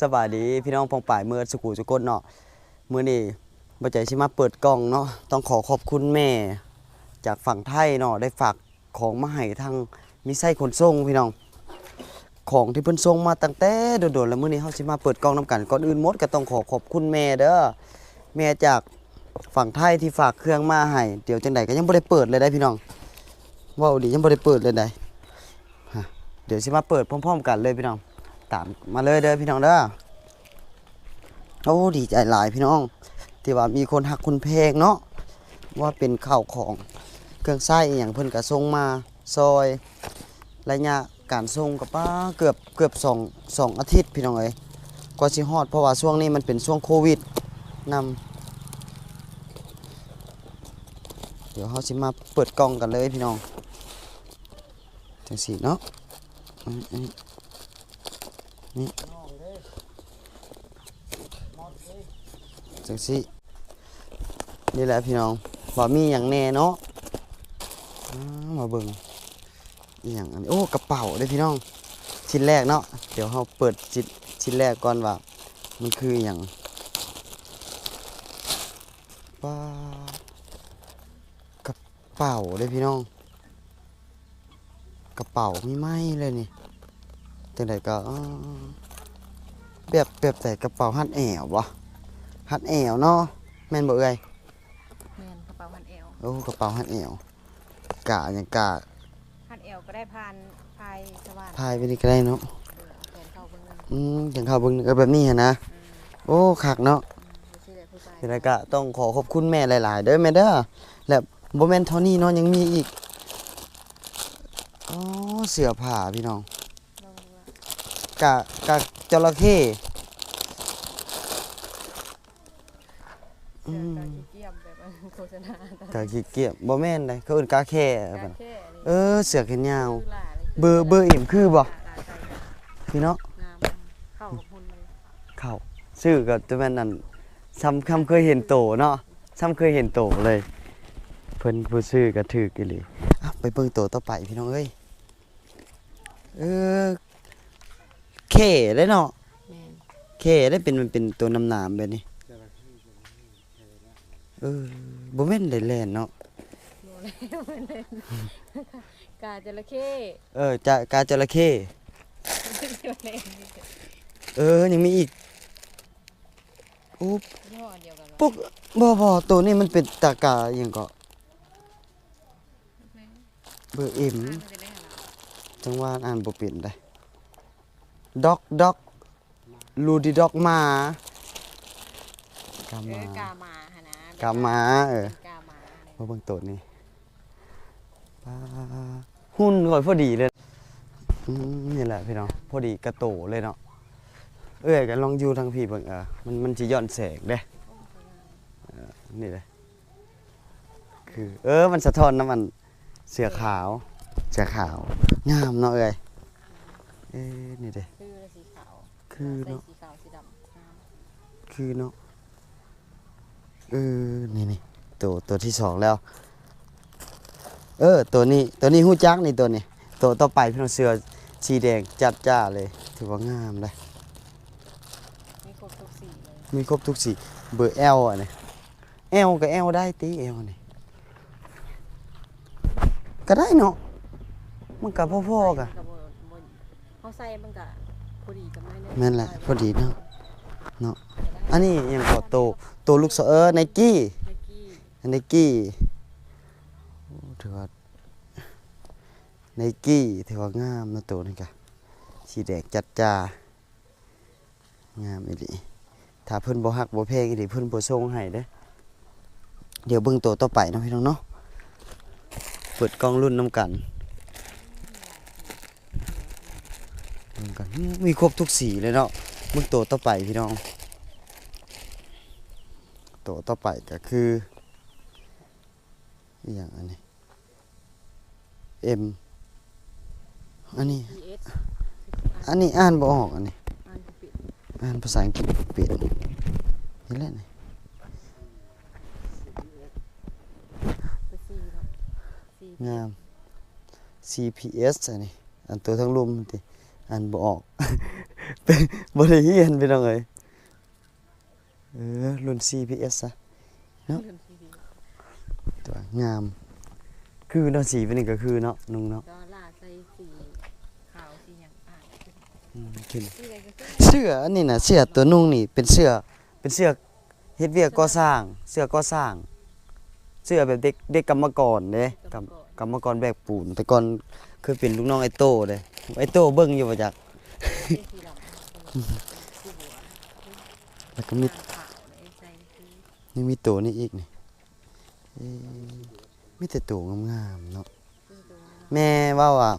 สบายดีพี่น้องพงป่ายเมื่อสุกูสุกนเนาะเมื้อนี้บ่ใจสิมาเปิดกล่องเนาะต้องขอขอบคุณแม่ จากฝั่งไทยเนาะได้ฝากของมาให้ทางมีไส้ขนส่งพี่น้อง ของที่เพิ่นส่งมาตั้งแต่โดนๆแล้วเมื้อนี้เฮาสิมาเปิดกล่องนํกันก่อนอื่นมดก็ต้องขอขอบคุณแม่เด้อแม่จากฝั่งไทยที่ฝากเครื่องมาให้เดี๋ยวจังไดก็ยังบ่ได้เปิดเลยได้พี่น้องว้าดียังบ่ได้เปิดเลยได้เดี๋ยวสิมาเปิดพร้อม ๆ กันเลยพี่น้อง ตามมาเลยเด้อพี่น้องเด้อโอ้ดีใจหลายพี่น้อง ที่ว่ามีคนหักคุณเพลงเนาะว่าเป็นข้าวของเครื่องไส้อย่างเพิ่นก็ส่งมาซอยระยะการส่งกับป้าเกือบเกือบสองสองอาทิตย์พี่น้องเอ้ยกว่าสิฮอดเพราะว่าช่วงนี้มันเป็นช่วงโควิดนำเดี๋ยวเฮาสิมาเปิดกล่องกันเลยพี่น้องจังซี่เนาะ นอันนี้จังสินี่แหละพี่น้องว่มีอย่างแน่เนาะมาเบิ่งอย่างอันนี้โอ้กระเป๋าเด้พี่น้อง ชิ้นแรกเนาะเดี๋ยวเราเปิดชิ้นชิ้นแรกก่อนว่า มันคืออย่างป้ากระเป๋าเด้พี่น้อง กระเป๋ามีไหมเลยนี่ จังไดก็อ้าแบบแบบแต่กระเป๋าหัดแอววะหัดแอวเนาะแม่นบ่เอ้ยแมนกระเป๋าพันเอวโอ้กระเป๋าหัดแอวกะหยังกะพันเอวก็ได้พานพายสว่านพายไปนี่ก็ได้เนาะแขนเข้าเบนเงินอืมจังเข้าเบิ่งเออแบบนี้หั่นนะโอ้คักเนาะดูสิเลยผู้ชายทีนี้ก็ต้องขอขอบคุณแม่หลาย ๆ เด้อแม่เด้อและบ่แม่นเท่านี้เนาะยังมีอีกอ๋อเสื้อผ้าพี่น้องลองดูว่ากะกะจระเข้เสื้อกาขี้เกียมแบบโฆษณากะขี้เกียจบ่แม่นเลยเขาเอิ้นกะแค่กาบัดแค่เออเสื้อแขนยาว คือหล่าเลยเบอร์เบอร์อิ่มคือบ่หล่าใจพี่เนาะงามเข้ากับหุ่นเลยเข้าชื่อก็จะแม่นนั่นซ้ำคำเคยเห็นโตเนาะซ้ำเคยเห็นโตเลย เพิ่นผู้ชื่อก็ถูกอีหลีอะไปเบิ่งโตต่อไปพี่น้องเอ้ยเออ เคได้เนาะแมนเคได้เป็นมันเป็นตัวนำหนามแบบนี้เออบ่แม่นได้แล่นเนาะโมแล้วแม่นเลยกาจระเข้เออจะกาจระเข้เดี๋ยวเล่นเออยังมีอีกอุ๊บยี่ห้อเดียวกันปุ๊กบ่บ่ตัวนี้มันเป็นตากาอหยังก็เบอร์เอ็ม มันจะได้หาจังหว่าอ่านบ่เป็นได้ ด็อกด็อกลูดิด็อกมากาเอมาอกามาหะนะกามาเออ กามาเนี่ยมาเบิ่งตัวนี้ปลาหุ้นก่อยพอดีเลยอืมนี่แหละพี่น้องพอดีกระโตเลยเนาะเอ้ยกันลองอยู่ทางพี่เบิ่งเออมันมันสิย้อนแสงเด้เออนี่เลยคือ เออมันสะท้อนน้ำมันเสือขาว เสือขาวงามเนาะเอ้ย เอ้ยนี่เด้ คือสีขาวคือใส่เนาะสีขาวสีดำงามคือเนาะเออนี่นี่ตัวตัวที่สองแล้ว เออ ตัวนี้ตัวนี้หู้จักนี่ตัวนี้ตัวต่อไปพี่น้องเสือสีแดงจัดจ้าเลย ถือว่างามเลยมีครบทุกสีเลยมีครบทุกสีเบอร์ L อะนี่ L ก็ L ได้ตี L นี่ก็ได้เนาะมันกับพ่อๆกัน กับบน เขาใส่มันก็พอดีกับไม่เนี่ยแม่นแหละพอดีเนาะเนาะอันนี้ยังก็โตโตลูกเสือเออไนกี้ไนกี้ไนกี้โอ้ถือว่าไนกี้ถือว่างามนะตัวนี้กะสีแดงจัดจ้างามอีหลีถ้าเพิ่นบ่ฮักบ่แพงอีหลีเพิ่นบ่ส่งให้เด้อเดี๋ยวเบิ่งตัวต่อไปเนาะพี่น้องเนาะเปิดกล้องรุ่นน้ำกันเบิ่ งกันมีครบทุกสีเลยเนาะเบิ่งตัวต่อไปพี่น้องตัวต่อไปก็คืออย่างอันนี้ M อันนี้ อันนี้อ่านบ่ออกอันนี้อ่านอ่านภาษาอังกฤษบ่เป็นนี่แหละนี่ไปซีเนาะซีงาม CPS อันนี้อันตัวทั้งรวมมันติ อ่านบ่ออกเป็นบ่ได้เฮียนพี่น้องเอ้ยเออรุ่น CPS ซะเนาะเริ่มทีเดียวตัวงาม คือเนาะสีเป็นนี่ก็คือเนาะนุ่งเนาะดอลลาร์ใส่สีขาวสีหยังอ่านอืมขึ้นสีอะไรก็คือเสื้ออันนี้น่ะเสื้อตัวนุ่งนี่เป็นเสื้อเป็นเสื้อเฮ็ดเวียกก่อสร้าง เสื้อก่อสร้าง เสื้อแบบเด็กเด็กกรรมกรเด้กรรมกรรมกรแบกปูน แต่ก่อนเคยเป็นลูกน้องไอ้โต้เด้ ไอ้โตเบิ่งอยู่ว่าจักแล้วก็มีขาวเลยใจคือยังมีตัวนี้อีกนี่มีแต่ตัวงามๆเนาะแม่ว่าว่า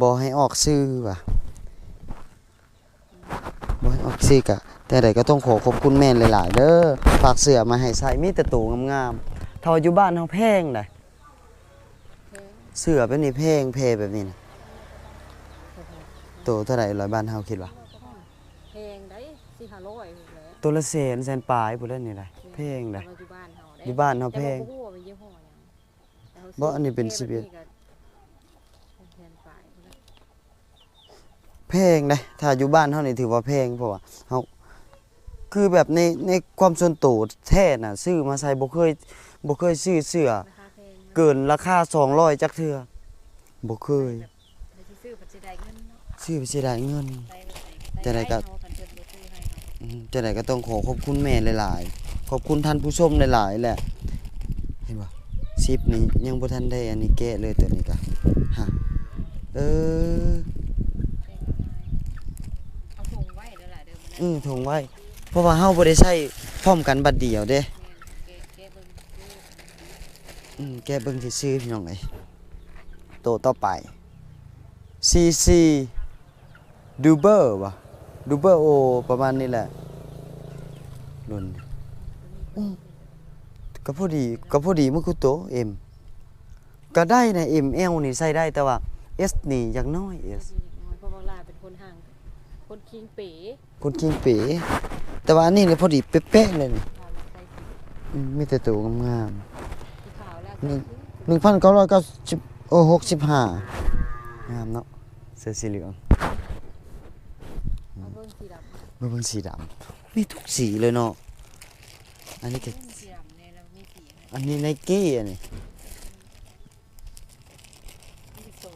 บ่ให้ออกชื่อว่ะบ่ให้ออกชื่อกะแต่ใดก็ต้องขอขอบคุณแม่หลายๆเด้อฝากเสือมาให้ใส่มีแต่ตัวงามๆเท่าอยู่บ้านเฮาแพงได้แพงเสือแบบนี้แพงเพแบบนี้นะ ตัวเท่าไหร่ร้อยบ้านเฮาคิดว่าแพงได้สี่ห้าร้อยถูกแล้วตัวละแสนแสนปลายพุ่นแล้วนี่ได้แพงได้อยู่บ้านเฮาได้อยู่บ้านเฮาแพงแต่ว่าบ่ฮู้ว่าเป็นยี่ห้อหยังแต่เฮาซื้บ่อันนี้เป็นแค่สิบเอ็ดแบบก็แพงไปพุ่นแหละแพงได้ถ้าอยู่บ้านเฮานี่ถือว่าแพงเพราะว่าเฮาคือแบบในในความส่วนตัวแท้น่ะ ซื้อมาใส่บ่เคยบ่เคยซื้อเสื้อราคาแพงนะเกินราคา200จักเทื่อบ่เคย ซื้อไปเสียดายเงินได้แต่ไหนก็เฮาคันเพิ่นบ่ซื้อให้เฮาอืมจังไดก็ต้องขอขอบคุณแม่หลาย ๆ ขอบคุณท่านผู้ชมหลาย ๆ แหละ เห็นบ่ซิปนี้ยังบ่ทันได้อันนี้แกะเลยตัวนี้ก็ฮะเออเอาส่งไว้เด้อล่ะเด้อมันอือถงไว้ เพราะว่าเฮาบ่ได้ใช้พร้อมกันบัดเดียวเด้แม่นแกะแกะเบิ่งซื้ออืมแกะเบิ่งซื่อๆพี่น้องเอ้ยโตต่อไป CC Duber ว่ะ Duber O ประมาณนี้แหละรุ่นอืมก็พอดีก็พอดีมันคือโต M ก็ได้นะ M L นี่ใส่ได้แต่ว่า S นี่อย่างน้อย S ดีอย่างน้อยเพราะว่าลาเป็นคนห่างคนคิงเป๋คนกินเป๋แต่ว่าอันนี้เลยพอดีเป๊ะๆเลยนี่ขาวแล้วใส่สีอืมมีแต่ตัวงามสีขาวแล้วนี่ใส่สีๆหนึ่งพันเก้าร้อยเก้าสิบโอ้หกสิบห้างามเนาะเสื้อสีเหลืองเอาเบิ่ง สีดำเมื่อเบิ่งสีดำมีทุกสีเลยเนาะอันนี้ก็สีดำเนี่ยแล้วมีสีอะไรอันนี้ไนกี้อันนี้มีโซ่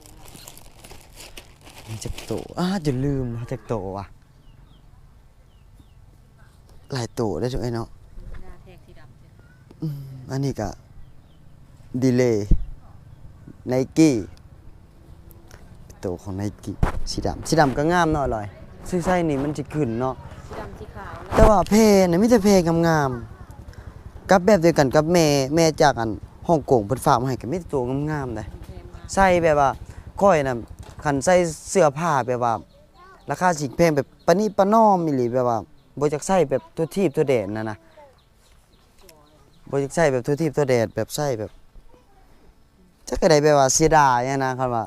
มันจะโตอ้าจะลืมมันจะโตว่ะหลายโตได้จังไอ้เนาะหน้าแทกสีดำจ้ะอืมอันนี้ก็ดีเลยไนกี้โตของไนกี้สีดำสีดำก็งามเนาะอร่อย ซื้อไส้นี่มันจะขึ้นเนาะสีดำสีขาวแต่ว่าเพเนี่ยมีแต่เพงามๆกับแบบเดียวกันกับแม่แม่จากอันฮ่องกงเพิ่นฝากมาให้ก็มีแต่ตัวงามๆเลยแพงมากใส่แบบว่าค่อยน่ะคันใส่เสื้อผ้าแบบว่า ราคาสิแพงแบบปานนี้ปานน้อมอีหลีแบบว่าบ่จักใส่แบบตัวทีบตัวแดดนั่นนะบ่จักใส่แบบตัวทีบตัวแดดแบบใส่แบบจักก็ได้แบบว่าเสียดายอะนะคันว่า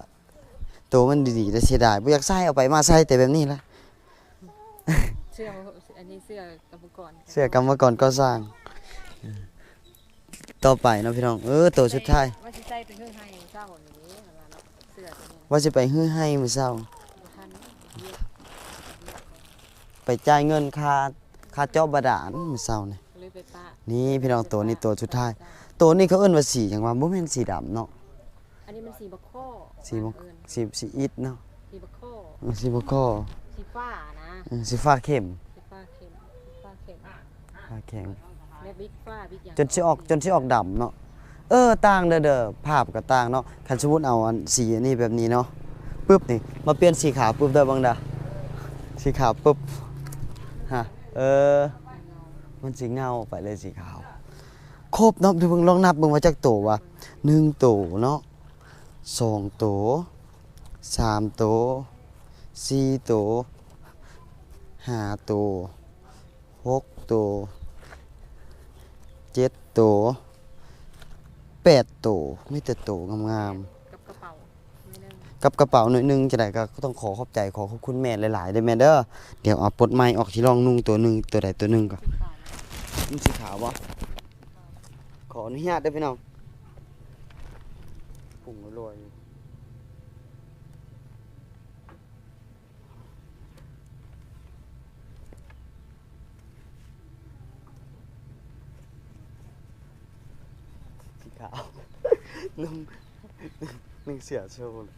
ตัวมันดีๆแต่เสียดายบ่อยากใส่เอาไปมาใส่แต่แบบนี้ละ เสื้ออันนี้เสื้อกำมกรเสื้อกรรมกรก่อสร้างเออต่อไปเนาะพี่น้อง เออตัวสุดท้ายว่าสิใส่เป็นเครื่องให้เจ้าหนี้ว่าเนาะเสื้อตัวนี้ว่าสิไปฮื้อให้มื้อเช้าบ่ทันเรียกไปจ่ายเงินค่าค่าเจาะบาดาลมื้อเช้านี่เลยไปปะนี่พี่น้องตัวนี้ตัวสุดท้าย ตัวนี้เขาเอิ้นว่าสีหยังว่าบ่แม่นสีดำเนาะอันนี้มันสีบักข้อสีบ่เอิ้นสีสีอิฐเนาะสีบักข้อเออสีบ่คอสีฟ้านะเออ สีฟ้าเข้มสีฟ้าเข้มสีฟ้าเข้มฟ้าเข้มแม่บิ๊กฟ้าบิ๊กอย่างจนสิออกจนสิออกดำเนาะเออต่างเด้อเด้อภาพก็ต่างเนาะคันสมมุติเอาอันสีอันนี้แบบนี้เนาะปึ๊บนี่มาเปลี่ยนสีขาวปึ๊บได้อบังดาสีขาวปึ๊บฮะเออมันสีเงาไปเลยสีขาวครบเนาะเดี๋ยวเพิ่งลองนับเบิ่งว่าจักโตวว่าหนึ่งโตวเนาะสองโตวสามโตวสี่โตว ห้าโตวหกโตวเจ็ดโตวแปดโตวมีแต่โตวงามๆ กับกระเป๋าไม่นึงกับกระเป๋าหน่อยหนึงจะได้ก็ต้องขอขอบใจขอขอบคุณแม่หลายๆเด้อแม่เด้อเดี๋ยวเอาปลดไม้ออกที่รองนุ่งตัวหนึ่งตัวใดตัวหนึ่งก่อนสีขาวมันสีขาวบ่ขออนุญาตเด้อพี่น้องปุ่งรวยๆ สีขาวนุ่งนุ่งเสื้อโชว์เลย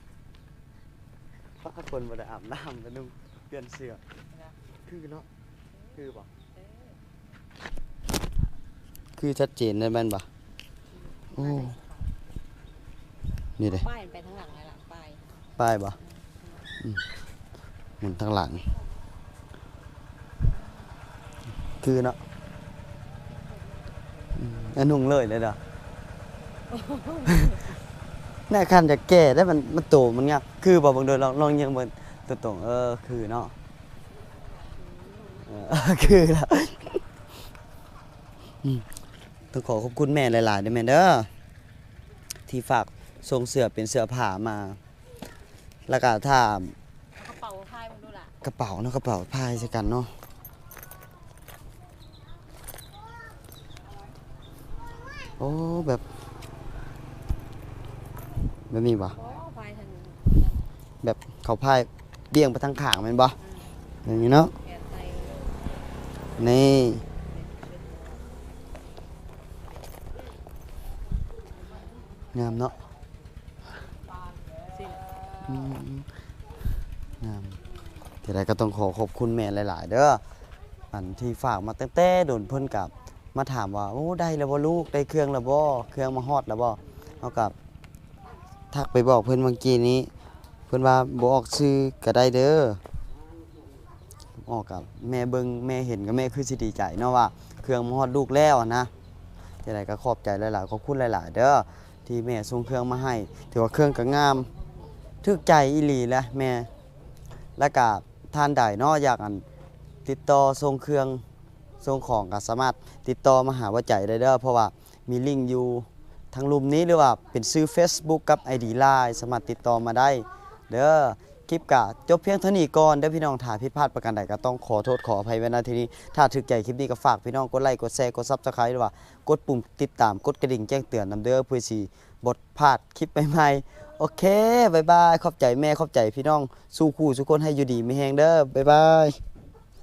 เพราะคนบ่ได้อาบน้ำแล้วนุ่งเปลี่ยนเสื้อคือเนาะคือบ่คือชัดเจนเลยแม่นบ่โอ้นี่เด้ป้ายมันไปทางหลังเลยล่ะป้ายป้ายบ่อืมหมุนทางหลัง คือเนาะอืมอันนุ่งเลยเลยเด้อ แน่คันจะแก้ได้มันมันโตมันงับคือบ่บางโดยลองลองยังเบิ่งตัวตรงเออคือเนาะเออคือแล้วอืมต้องขอขอบคุณแม่หลายๆด้วยแม่เด้อที่ฝากส่งเสื้อเป็นเสื้อผ้ามา แล้วก็ถ้าเอากระเป๋าพายมันดูล่ะกระเป๋าเนาะกระเป๋าพายใช่กันเนาะโอ้แบบ แบบนี้บ่โอ้พายทางนี้แบบเขาพายเบี่ยงไปทางขางแมันบ่อย่างนี้เนาะแกนไทยนี่งามเนาะสิ้นอืมงามทีไรก็ต้องขอขอบคุณแม่หลายๆ เด้ออันที่ฝากมาตั้งแต่โดนเพิ่นกับมาถามว่าโอ้ได้แล้วบ่ลูกได้เครื่องแล้วบ่เครื่องมาฮอดแล้วบ่เฮากับ ทักไปบอกเพิ่อนเมื่อกี้นี้ เพิ่อนว่าบออกชื่อก็ได้เด้อออกกับแม่เบิ่งแม่เห็นก็แม่คือสิดีใจเนาะว่าเครื่องมอดลูกแล้วอะนะจังไดก็ขอบใจหลายๆขอบคุณหลาย ๆ เด้อที่แม่ส่งเครื่องมาให้ ถือว่าเครื่องก็งามถึกใจอีหลีแหละแม่แล้วก็ท่านใดเนาะอยากอันติดต่อส่งเครื่องส่งของก็สามารถติดต่อมาหาว่าใจได้เด้อเพราะว่ามีลิงก์อยู่ ทางรูมนี้หรือว่าเป็นซื้อ Facebook กับ ID Line สามารถติดต่อมาได้ เด้อคลิปกะจบเพียงเท่านี้ก่อนเด้อพี่น้องถ้าผิดพลาดประการใดก็ต้องขอโทษขออภัยไว้ณทีนี้ ถ้าถึกใจคลิปนี้ก็ฝากพี่น้องกดไลค์กดแชร์กด Subscribe หรือว่ากดปุ่มติดตามกดกระดิ่งแจ้งเตือนนำเด้อเพื่อสิบทพลาดคลิปใหม่ๆโอเคบายบายขอบใจแม่ขอบใจพี่น้องสู้คู่ทุกคนให้อยู่ดีมีแฮงเด้อบายบาย